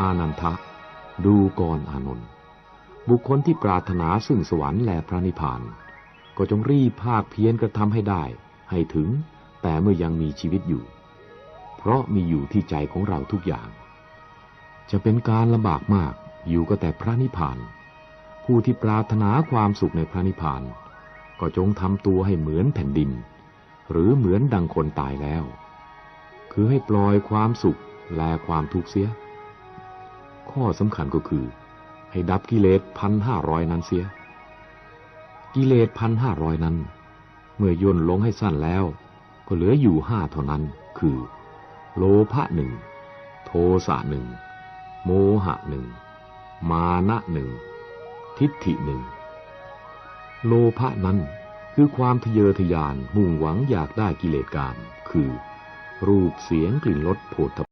อานันทะ ดูก่อนอานนท์บุคคลที่ปรารถนาซึ่งสวรรค์และพระนิพพาน ก็จงรีบภาคเพียรกระทำให้ได้ ให้ถึง แต่เมื่อยังมีชีวิตอยู่ เพราะมีอยู่ที่ใจของเราทุกอย่าง จะเป็นการลำบากมากอยู่ก็แต่พระนิพพาน ผู้ที่ปรารถนาความสุขในพระนิพพาน ก็จงทำตัวให้เหมือนแผ่นดิน หรือเหมือนดังคนตายแล้ว คือให้ปล่อยความสุขและความทุกข์เสีย ข้อสำคัญก็คือ ให้ดับกิเลสพันห้าร้อยนั้นเสีย กิเลสพันห้าร้อยนั้น เมื่อย่นลงให้สั้นแล้ว ก็เหลืออยู่ห้าเท่านั้น คือ โลภะหนึ่งโทสะหนึ่งโมหะหนึ่งมานะหนึ่งทิฏฐิหนึ่งโลภะนั้นคือความทะเยอทะยานมุ่งหวังอยากได้กิเลสกามคือ รูปเสียงกลิ่นรสโผฏฐ